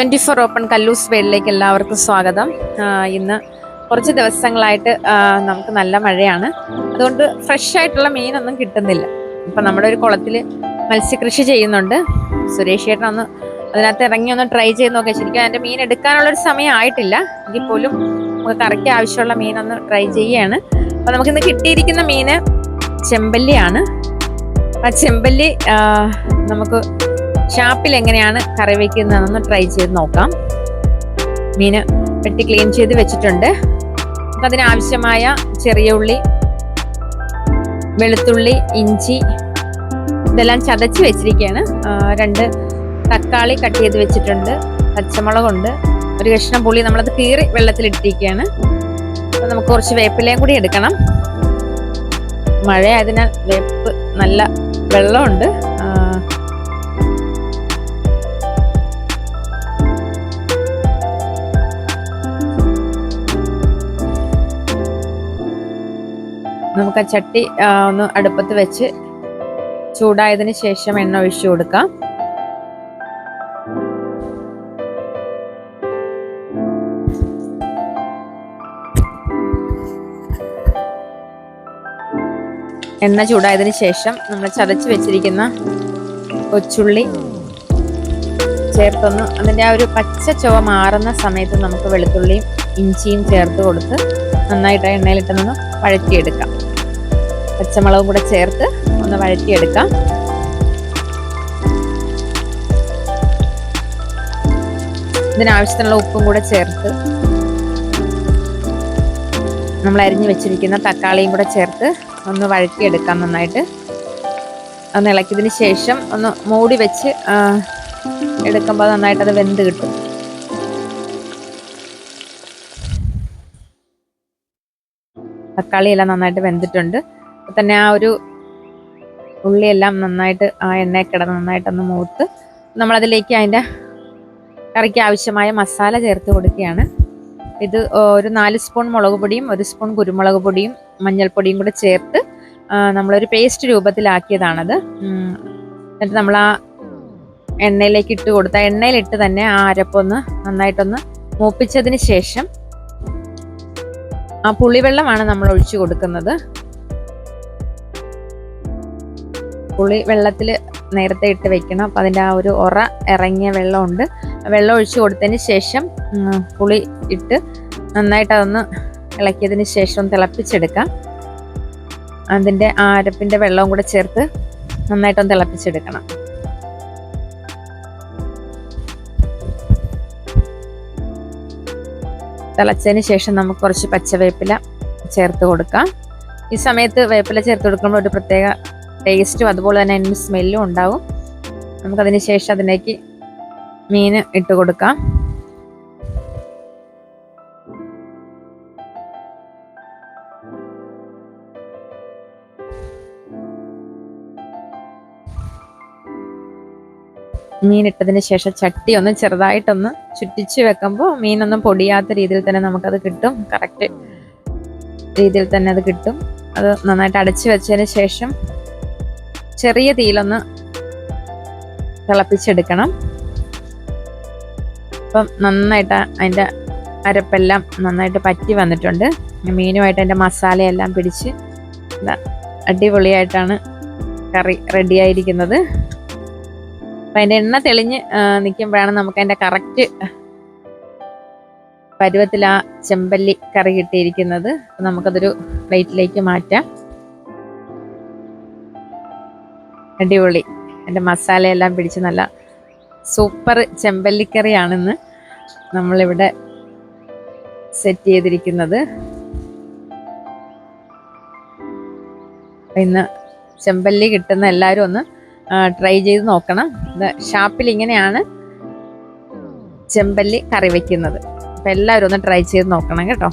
Twenty four open കല്ലൂസ് വേളിലേക്ക് എല്ലാവർക്കും സ്വാഗതം. ഇന്ന് കുറച്ച് ദിവസങ്ങളായിട്ട് നമുക്ക് നല്ല മഴയാണ്. അതുകൊണ്ട് ഫ്രഷ് ആയിട്ടുള്ള മീനൊന്നും കിട്ടുന്നില്ല. ഇപ്പം നമ്മുടെ ഒരു കുളത്തിൽ മത്സ്യകൃഷി ചെയ്യുന്നുണ്ട്. സുരേഷ് ചേട്ടൻ ഒന്ന് അതിനകത്ത് ഇറങ്ങി ഒന്ന് ട്രൈ ചെയ്ത് നോക്കാം. ശരിക്കും അതിന്റെ മീൻ എടുക്കാനുള്ളൊരു സമയം ആയിട്ടില്ല. എങ്കിൽ പോലും നമുക്ക് കറിക്ക് ആവശ്യമുള്ള മീനൊന്ന് ട്രൈ ചെയ്യുകയാണ് അപ്പം നമുക്കിന്ന് കിട്ടിയിരിക്കുന്ന മീന് ചെമ്പല്ലിയാണ്. ആ ചെമ്പല്ലി നമുക്ക് ഷാപ്പിൽ എങ്ങനെയാണ് കറി വയ്ക്കുന്നതെന്ന് ട്രൈ ചെയ്ത് നോക്കാം. മീന് വെട്ടി ക്ലീൻ ചെയ്ത് വെച്ചിട്ടുണ്ട്. അപ്പം അതിനാവശ്യമായ ചെറിയ ഉള്ളി വെളുത്തുള്ളി ഇഞ്ചി ഇതെല്ലാം ചതച്ച് വെച്ചിരിക്കുകയാണ്. രണ്ട് തക്കാളി കട്ട് ചെയ്ത് വെച്ചിട്ടുണ്ട്. പച്ചമുളകുണ്ട്. ഒരു കഷ്ണം പുളി നമ്മളത് കീറി വെള്ളത്തിലിട്ടിരിക്കുകയാണ്. അപ്പം നമുക്ക് കുറച്ച് വേപ്പിലയും കൂടി എടുക്കണം. മഴ ആയതിനാൽ വേപ്പ് നല്ല വെള്ളമുണ്ട്. നമുക്ക് ആ ചട്ടി ഒന്ന് അടുപ്പത്ത് വെച്ച് ചൂടായതിന് ശേഷം എണ്ണ ഒഴിച്ചു കൊടുക്കാം. എണ്ണ ചൂടായതിന് ശേഷം നമ്മൾ ചതച്ച് വെച്ചിരിക്കുന്ന കൊച്ചുള്ളി ചേർത്തൊന്ന് അതിന്റെ ആ ഒരു പച്ച ചുവ മാറുന്ന സമയത്ത് നമുക്ക് വെളുത്തുള്ളിയും ഇഞ്ചിയും ചേർത്ത് കൊടുത്ത് നന്നായിട്ട് ആ എണ്ണയിലിട്ടൊന്ന് വഴറ്റിയെടുക്കാം. പച്ചമുളകും കൂടെ ചേർത്ത് ഒന്ന് വഴറ്റിയെടുക്കാം. ഇതിനാവശ്യത്തിനുള്ള ഉപ്പും കൂടെ ചേർത്ത് നമ്മൾ അരിഞ്ഞു വെച്ചിരിക്കുന്ന തക്കാളിയും കൂടെ ചേർത്ത് ഒന്ന് വഴറ്റിയെടുക്കാം നന്നായിട്ട്. ഒന്ന് ഇളക്കിയതിന് ശേഷം ഒന്ന് മൂടി വെച്ച് എടുക്കുമ്പോൾ നന്നായിട്ട് അത് വെന്ത് കിട്ടും. തക്കാളിയെല്ലാം നന്നായിട്ട് വെന്തിട്ടുണ്ട്. അപ്പോൾ തന്നെ ആ ഒരു ഉള്ളിയെല്ലാം നന്നായിട്ട് ആ എണ്ണയിൽ കിടന്ന് നന്നായിട്ടൊന്ന് മൂത്ത് നമ്മളതിലേക്ക് അതിന്റെ കറിക്ക് ആവശ്യമായ മസാല ചേർത്ത് കൊടുക്കുകയാണ് ഇത് ഒരു നാല് സ്പൂൺ മുളക് പൊടിയും ഒരു സ്പൂൺ കുരുമുളക് പൊടിയും മഞ്ഞൾപ്പൊടിയും കൂടെ ചേർത്ത് നമ്മളൊരു പേസ്റ്റ് രൂപത്തിലാക്കിയതാണത്. എന്നിട്ട് നമ്മൾ ആ എണ്ണയിലേക്ക് ഇട്ട് കൊടുത്ത എണ്ണയിലിട്ട് തന്നെ ആ അരപ്പൊന്ന് നന്നായിട്ടൊന്ന് മൂപ്പിച്ചതിന് ശേഷം ആ പുളിവെള്ളമാണ് നമ്മൾ ഒഴിച്ചു കൊടുക്കുന്നത് പുളി വെള്ളത്തിൽ നേരത്തെ ഇട്ട് വെക്കണം. അപ്പം അതിന്റെ ആ ഒരു ഉറ ഇറങ്ങിയ വെള്ളമുണ്ട്. വെള്ളം ഒഴിച്ചു കൊടുത്തതിന് ശേഷം പുളി ഇട്ട് നന്നായിട്ട് അതൊന്ന് ഇളക്കിയതിന് ശേഷം തിളപ്പിച്ചെടുക്കാം. അതിന്റെ ആ അരപ്പിന്റെ വെള്ളവും കൂടെ ചേർത്ത് നന്നായിട്ടൊന്ന് തിളപ്പിച്ചെടുക്കണം. തിളച്ചതിന് ശേഷം നമുക്ക് കുറച്ച് പച്ചവേപ്പില ചേർത്ത് കൊടുക്കാം. ഈ സമയത്ത് വേപ്പില ചേർത്ത് കൊടുക്കുമ്പോൾ ഒരു പ്രത്യേക ടേസ്റ്റും അതുപോലെ തന്നെ അതിന് സ്മെല്ലും ഉണ്ടാവും. നമുക്കതിന് ശേഷം അതിലേക്ക് മീൻ ഇട്ട് കൊടുക്കാം. മീൻ ഇട്ടതിന് ശേഷം ചട്ടി ഒന്ന് ചെറുതായിട്ടൊന്ന് ചുറ്റിച്ച് വെക്കുമ്പോൾ മീനൊന്നും പൊടിയാത്ത രീതിയിൽ തന്നെ നമുക്കത് കിട്ടും. കറക്റ്റ് രീതിയിൽ തന്നെ അത് കിട്ടും. അത് നന്നായിട്ട് അടച്ചു വെച്ചതിന് ശേഷം ചെറിയ തീയിലൊന്ന് തിളപ്പിച്ചെടുക്കണം. അപ്പം നന്നായിട്ട് അതിന്റെ അരപ്പെല്ലാം നന്നായിട്ട് പറ്റി വന്നിട്ടുണ്ട്. മീനുമായിട്ട് അതിന്റെ മസാലയെല്ലാം പിടിച്ച് അടിപൊളിയായിട്ടാണ് കറി റെഡിയായിരിക്കുന്നത് അപ്പം അതിന്റെ എണ്ണ തെളിഞ്ഞ് നിൽക്കുമ്പോഴാണ് നമുക്ക് അതിന്റെ കറക്റ്റ് പരുവത്തിൽ ആ ചെമ്പല്ലി കറി കിട്ടിയിരിക്കുന്നത്. നമുക്കതൊരു പ്ലേറ്റിലേക്ക് മാറ്റാം. അടിപൊളി. എന്റെ മസാലയെല്ലാം പിടിച്ച് നല്ല സൂപ്പർ ചെമ്പല്ലിക്കറിയാണിന്ന് നമ്മളിവിടെ സെറ്റ് ചെയ്തിരിക്കുന്നത്. ഇന്ന് ചെമ്പല്ലി കിട്ടുന്ന എല്ലാവരും ഒന്ന് ട്രൈ ചെയ്ത് നോക്കണം. ഇത് ഷാപ്പിൽ ഇങ്ങനെയാണ് ചെമ്പല്ലി കറി വയ്ക്കുന്നത് അപ്പം എല്ലാവരും ഒന്ന് ട്രൈ ചെയ്ത് നോക്കണം കേട്ടോ.